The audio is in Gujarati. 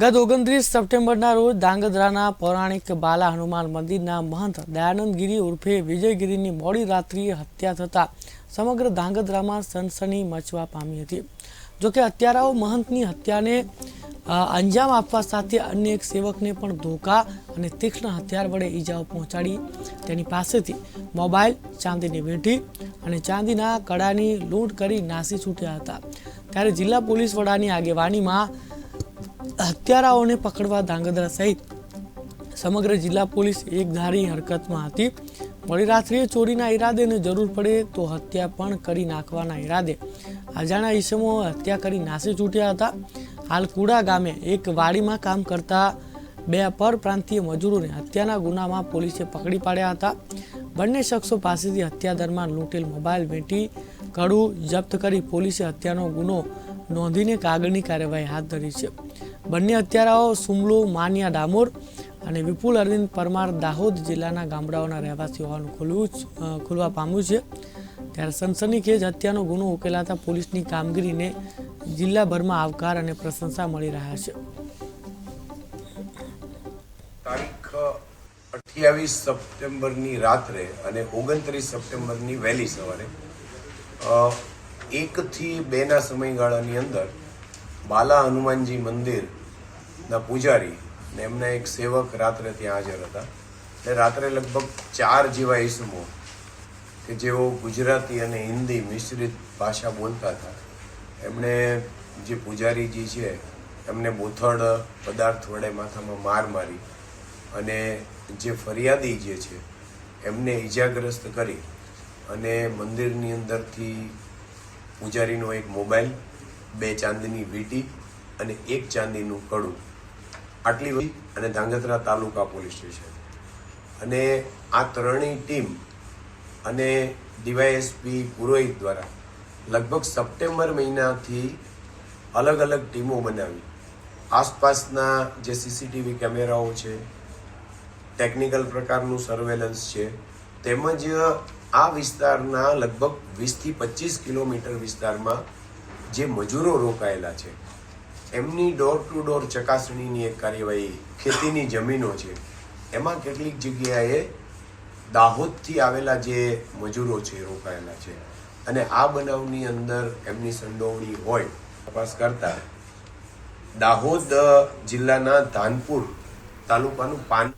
ગત ઓગણત્રીસ સપ્ટેમ્બરના રોજ ધાંગધ્રાના પૌરાણિક બાલા હનુમાન મંદિરના મહંત દયાનંદગીરી ઉર્ફે વિજયગીરીની મોડી રાત્રિએ હત્યા થતાં સમગ્ર ધાંગધ્રામાં સનસની મચવા પામી હતી. જોકે હત્યારાઓ મહંતની હત્યાને અંજામ આપવા સાથે અન્ય એક સેવકને પણ ધોકા અને તીક્ષ્ણ હથિયાર વડે ઈજાઓ પહોંચાડી તેની પાસેથી મોબાઈલ, ચાંદીની વીંટી અને ચાંદીના કડાની લૂંટ કરી નાસી છૂટ્યા હતા. ત્યારે જિલ્લા પોલીસ વડાની આગેવાનીમાં હત્યારાઓને પકડવા ધાંગધ્રા સહિત સમગ્ર જિલ્લા પોલીસ એકધારી હરકતમાં હતી. મોડી રાત્રિએ ચોરીના ઈરાદે અને જરૂર પડે તો હત્યા પણ કરી નાખવાના ઈરાદે. અજાણા ઈસમો હત્યા કરી નાસી છૂટ્યા હતા. હાલ કુડા ગામે એક વાડીમાં કામ કરતા બે પરપ્રાંતીય મજૂરોને હત્યાના ગુનામાં પોલીસે પકડી પાડ્યા હતા. બંને શખ્સો પાસેથી હત્યા દરમિયાન લૂંટેલ મોબાઈલ વેટી કડું જપ્ત કરી પોલીસે હત્યાનો ગુનો નોંધીને કાગળની કાર્યવાહી હાથ ધરી છે. બંને હત્યારાઓ સુમલુ, માનિયા, ડામોર અને વિપુલ અરવિંદ પરમાર દાહોદ જિલ્લાના ગામડાઓના રહેવાસી હોવાનું ખુલવું ખુલવા પામ્યું છે. ત્યારે સનસનીખેજ હત્યાનો ગુનો ઉકેલાતા પોલીસની કામગીરીને જિલ્લાભરમાં આવકાર અને પ્રશંસા મળી રહ્યા છે. તારીખ અઠ્યાવીસ સપ્ટેમ્બરની રાત્રે અને ઓગણત્રીસ સપ્ટેમ્બરની વહેલી સવારે એકથી બેના સમયગાળાની અંદર બાલા હનુમાનજી મંદિરના પૂજારી ને એમના એક સેવક રાત્રે ત્યાં હાજર હતા. એટલે રાત્રે લગભગ ચાર જેવા ઈસમો કે જેઓ ગુજરાતી અને હિન્દી મિશ્રિત ભાષા બોલતા હતા. એમણે જે પૂજારીજી છે, એમને બોથડ પદાર્થ વડે માથામાં માર મારી અને જે ફરિયાદી જે છે, એમને ઈજાગ્રસ્ત કરી અને મંદિરની અંદરથી પૂજારીનો એક મોબાઈલ બે ચાંદીની વીટી અને એક ચાંદીનું કડું. આટલી બધી અને ધાંગધ્રા તાલુકા પોલીસ સ્ટેશન. અને આ ત્રણેય ટીમ અને ડીવાયએસપી પુરોહિત દ્વારા લગભગ સપ્ટેમ્બર મહિનાથી અલગ અલગ ટીમો બનાવી. આસપાસના જે સીસીટીવી કેમેરાઓ છે, ટેકનિકલ પ્રકારનું સર્વેલન્સ છે, તેમજ આ વિસ્તારના લગભગ વીસથી પચીસ કિલોમીટર વિસ્તારમાં જે મજૂરો રોકાયેલા છે, એમની ડોર ટુ ડોર ચકાસણીની એક કાર્યવાહી ખેતીની જમીનો છે. એમાં કેટલીક જગ્યાએ દાહોદથી આવેલા જે મજૂરો છે રોકાયેલા છે. અને આ બનાવની અંદર એમની સંડોવણી હોય, તપાસ કરતા દાહોદ જિલ્લાના ધાનપુર તાલુકાનું પાન